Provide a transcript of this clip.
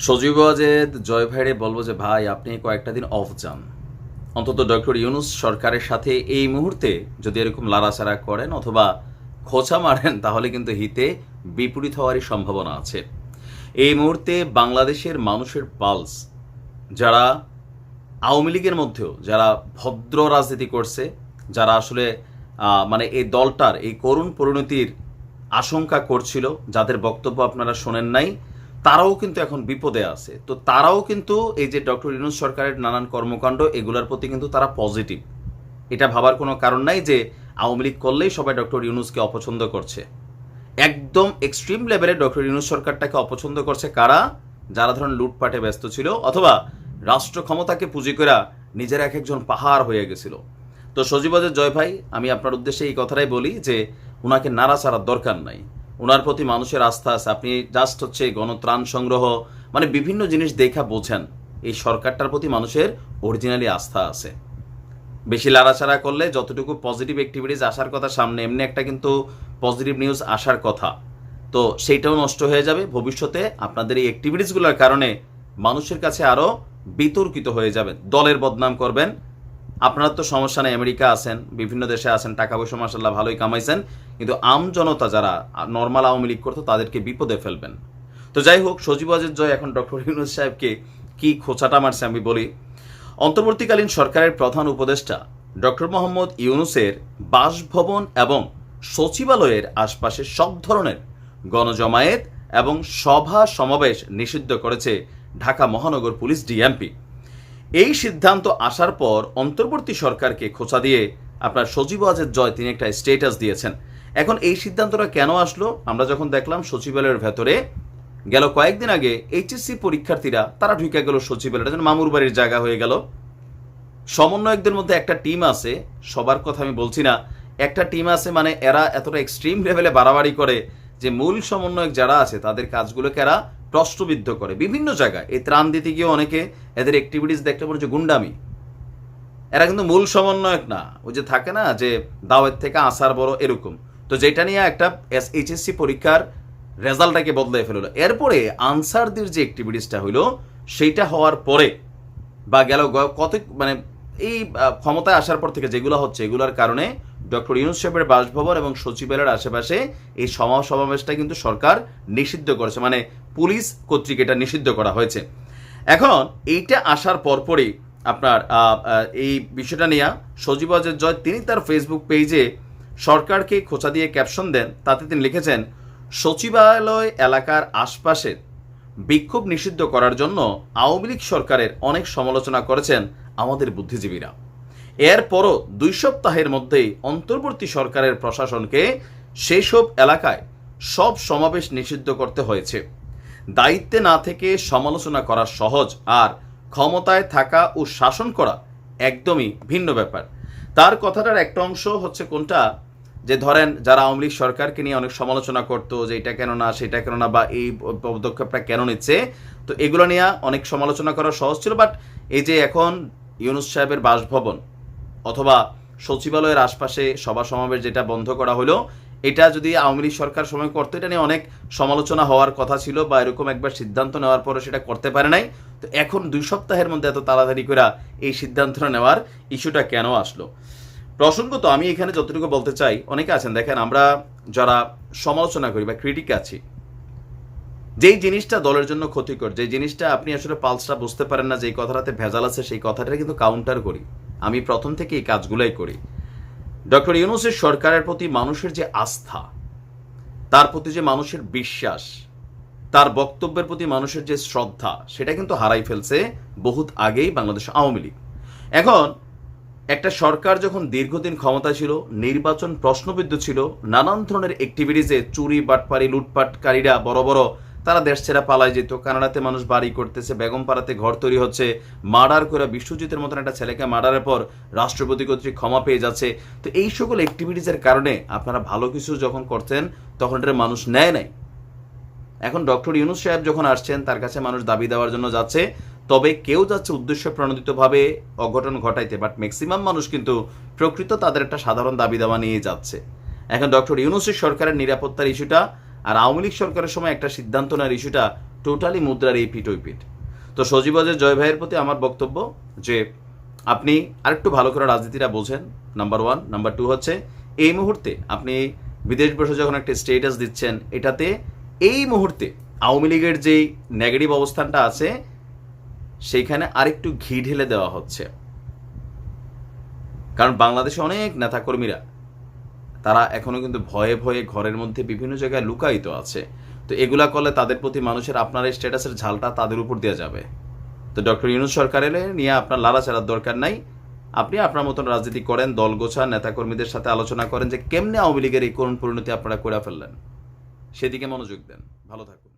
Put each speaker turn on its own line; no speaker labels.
সজীব ওয়াজেদ, জয় ভাইরে বলব যে, ভাই, আপনি কয়েকটা দিন অফ যান। অন্তত ডক্টর ইউনুস সরকারের সাথে এই মুহূর্তে যদি এরকম লাড়াচাড়া করেন অথবা খোঁচা মারেন, তাহলে কিন্তু হিতে বিপরীত হওয়ারই সম্ভাবনা আছে। এই মুহূর্তে বাংলাদেশের মানুষের পালস যারা আওয়ামী লীগের মধ্যেও, যারা ভদ্র রাজনীতি করছে, যারা আসলে মানে এই দলটার, এই করুণ পরিণতির আশঙ্কা করছিল, যাদের বক্তব্য আপনারা শোনেন নাই তারাও কিন্তু এখন বিপদে আছে। তো তারাও কিন্তু এই যে ডক্টর ইউনুস সরকারের নানান কর্মকাণ্ড, এগুলোর প্রতি কিন্তু তারা পজিটিভ এটা ভাবার কোনো কারণ নাই যে আওয়ামী লীগ করলেই সবাই ডক্টর ইউনুসকে অপছন্দ করছে। একদম এক্সট্রিম লেভেলে ডক্টর ইউনুস সরকারটাকে অপছন্দ করছে কারা? যারা ধরুন লুটপাটে ব্যস্ত ছিল, অথবা রাষ্ট্র ক্ষমতাকে পুঁজি করে নিজের এক একজন পাহাড় হয়ে গেছিল। তো সজীবদের জয় ভাই, আমি আপনার উদ্দেশ্যে এই কথাটাই বলি যে ওনাকে নাড়া নাড়াচাড়ার দরকার নাই। ওনার প্রতি মানুষের আস্থা আছে। আপনি জাস্ট হচ্ছে গণত্রাণ সংগ্রহ মানে বিভিন্ন জিনিস দেখা বোঝেন। এই সরকারটার প্রতি মানুষের অরিজিনালি আস্থা আছে। বেশি লাড়াচাড়া করলে যতটুকু পজিটিভ অ্যাক্টিভিটিস আসার কথা সামনে, এমনি একটা কিন্তু পজিটিভ নিউজ আসার কথা। তো সেইটাও নষ্ট হয়ে যাবে। ভবিষ্যতে আপনাদের এই অ্যাক্টিভিটিসগুলোর কারণে মানুষের কাছে আরও বিতর্কিত হয়ে যাবে দলের বদনাম করবেন। আপনারা তো সমস্যা নেই, আমেরিকা আছেন, বিভিন্ন দেশে আছেন, টাকা পয়সা মাসাল্লাহ ভালোই কামাইছেন, কিন্তু আম জনতা যারা নর্মাল আওয়ামী লীগ করতো, তাদেরকে বিপদে ফেলবেন। তো যাই হোক, সজীব ওয়াজেদ জয়, এখন ডক্টর ইউনুস সাহেবকে কি খোঁচাটা মারছে আমি বলি। অন্তর্বর্তীকালীন সরকারের প্রধান উপদেষ্টা ডক্টর মোহাম্মদ ইউনুসের বাসভবন এবং সচিবালয়ের আশপাশে সব ধরনের গণজমায়েত এবং সভা সমাবেশ নিষিদ্ধ করেছে ঢাকা মহানগর পুলিশ ডিএমপি। এই সিদ্ধান্ত আসার পর অন্তর্বর্তী সরকারকে খোঁচা দিয়ে আপনার সচিব আজের জয় তিনি একটা স্টেটাস দিয়েছেন। এখন এই সিদ্ধান্তটা কেন আসলো? আমরা যখন দেখলাম সচিবালয়ের ভেতরে গেল কয়েকদিন আগে এইচএসসি পরীক্ষার্থীরা তারা ঢুকে গেল সচিবালয়। এটা যেন মামুর বাড়ির জায়গা হয়ে গেল। সমন্বয়কদের মধ্যে একটা টিম আছে, সবার কথা আমি বলছি না। একটা টিম আছে মানে এরা এতটা এক্সট্রিম লেভেলে বাড়াবাড়ি করে যে মূল সমন্বয়ক যারা আছে তাদের কাজগুলোকে এরা প্রশ্নবিদ্ধ করে বিভিন্ন জায়গায়। এই ত্রাণ দিতে গিয়ে অনেকে এদের অ্যাক্টিভিটিস দেখতে মনে গুন্ডামি। এরা কিন্তু মূল সমন্বয়ক না। ওই যে থাকে না যে দাওয়ের থেকে আসার বড় এরকম। তো যেটা নিয়ে একটা এস এইচএসসি পরীক্ষার রেজাল্টটাকে বদলে ফেলল। এরপরে আনসারদের যে অ্যাক্টিভিটিসটা হইল, সেইটা হওয়ার পরে বা গেল কত মানে এই ক্ষমতায় আসার পর থেকে যেগুলো হচ্ছে, এগুলোর কারণে ডক্টর ইউনুস সাহেবের বাসভবন এবং সচিবালয়ের আশেপাশে এই সভা সমাবেশটা কিন্তু সরকার নিষিদ্ধ করেছে মানে পুলিশ কর্তৃক এটা নিষিদ্ধ করা হয়েছে। এখন এইটা আসার পরপরই আপনার এই বিষয়টা নিয়ে সজীব অজয় জয়, তিনি তার ফেসবুক পেজে সরকারকে খোঁচা দিয়ে ক্যাপশন দেন, তাতে তিনি লিখেছেন, সচিবালয় এলাকার আশপাশের বিক্ষোভ নিষিদ্ধ করার জন্য আওয়ামী লীগ সরকারের অনেক সমালোচনা করেছেন আমাদের বুদ্ধিজীবীরা। এরপরও দুই সপ্তাহের মধ্যেই অন্তর্বর্তী সরকারের প্রশাসনকে সেসব এলাকায় সব সমাবেশ নিষিদ্ধ করতে হয়েছে। দায়িত্বে না থেকে সমালোচনা করা সহজ আর ক্ষমতায় থাকা ও শাসন করা একদমই ভিন্ন ব্যাপার। তার কথাটার একটা অংশ হচ্ছে কোনটা? যে ধরেন যারা আওয়ামী লীগ সরকারকে নিয়ে অনেক সমালোচনা করতো যে এটা কেন না, সেটা কেন না বা এই পদক্ষেপটা কেন নিচ্ছে, তো এগুলো নিয়ে অনেক সমালোচনা করা সহজ ছিল। বাট এই যে এখন ইউনুস সাহেবের বাসভবন অথবা সচিবালয়ের আশপাশে সভা সমাবেশ যেটা বন্ধ করা হলো, এটা যদি আওয়ামী লীগ সরকার সময় করতো, এটা নিয়ে অনেক সমালোচনা হওয়ার কথা ছিল বা এরকম একবার সিদ্ধান্ত নেওয়ার পরে সেটা করতে পারে নাই। তো এখন দুই সপ্তাহের মধ্যে এত তাড়াতাড়ি করে এই সিদ্ধান্তটা নেওয়ার ইস্যুটা কেন আসলো? প্রসঙ্গত আমি এখানে যতটুকু বলতে চাই, অনেকে আছেন, দেখেন আমরা যারা সমালোচনা করি বা ক্রিটিক আছি, যেই জিনিসটা দলের জন্য ক্ষতিকর যে জিনিসটা আপনি আসলে পালসটা বুঝতে পারেন না যে কথাটাতে ভেজাল আছে সেই কথাটা কিন্তু কাউন্টার করি। আমি প্রথম থেকে এই কাজগুলাই করি। ডক্টর ইউনুসের সরকারের প্রতি মানুষের যে আস্থা, তার প্রতি যে মানুষের বিশ্বাস, তার বক্তব্যের প্রতি মানুষের যে শ্রদ্ধা, সেটা কিন্তু হারাই ফেলছে বহুত আগেই বাংলাদেশ আওয়ামী লীগ। এখন একটা সরকার যখন দীর্ঘদিন ক্ষমতা ছিল, নির্বাচন প্রশ্নবিদ্ধ ছিল, নানান ধরনের অ্যাক্টিভিটিসে চুরি, বাটপারি, লুটপাটকারীরা বড় বড় তারা দেশ ছেড়া পালায় যেত। কানাডাতে মানুষ বাড়ি করতেছে বেগম পাড়াতে ঘর তৈরি হচ্ছে, মার্ডার করে বিশ্বজিতের মতন একটা ছেলেকে মার্ডারের পর রাষ্ট্রপতি কর্তৃক ক্ষমা পেয়ে যাচ্ছে। তো এই সকল অ্যাক্টিভিটিসের কারণে আপনারা ভালো কিছু যখন করতেন তখন এটা মানুষ নেয় নাই। এখন ডক্টর ইউনুস সাহেব যখন আসছেন, তার কাছে মানুষ দাবি দেওয়ার জন্য যাচ্ছে। তবে কেউ যাচ্ছে উদ্দেশ্য প্রণোদিতভাবে অঘটন ঘটাইতে বাট ম্যাক্সিমাম মানুষ কিন্তু প্রকৃত তাদের একটা সাধারণ দাবি দাওয়া নিয়ে যাচ্ছে। এখন ডক্টর ইউনুসের সরকারের নিরাপত্তার ইস্যুটা আর আওয়ামী লীগ সরকারের সময় একটা সিদ্ধান্ত নেওয়ার ইস্যুটা টোটালি মুদ্রার এই পিঠ ওই পিঠ। তো সজীবজের জয় ভাইয়ের প্রতি আমার বক্তব্য যে আপনি আরেকটু ভালো করে রাজনীতিটা বোঝেন। নাম্বার ওয়ান নাম্বার টু হচ্ছে, এই মুহূর্তে আপনি বিদেশ বসে যখন একটা স্টেটাস দিচ্ছেন, এটাতে এই মুহূর্তে আওয়ামী লীগের যেই নেগেটিভ অবস্থানটা আছে, সেইখানে আরেকটু ঘি ঢেলে দেওয়া হচ্ছে। কারণ বাংলাদেশে অনেক নেতাকর্মীরা তারা এখনও কিন্তু ভয়ে ভয়ে ঘরের মধ্যে বিভিন্ন জায়গায় লুকায়িত আছে। তো এগুলা করলে তাদের প্রতি মানুষের আপনার এই স্ট্যাটাসের ঝালটা তাদের উপর দেওয়া যাবে। তো ডক্টর ইউনুস সরকার এলে নিয়ে আপনার লাড়াচাড়ার দরকার নাই। আপনি আপনার মতন রাজনীতি করেন, দল গোছা, নেতাকর্মীদের সাথে আলোচনা করেন যে কেমনে আওয়ামী লীগের এই করুণ পরিণতি আপনারা করে ফেললেন। সেদিকে মনোযোগ দেন। ভালো থাকুন।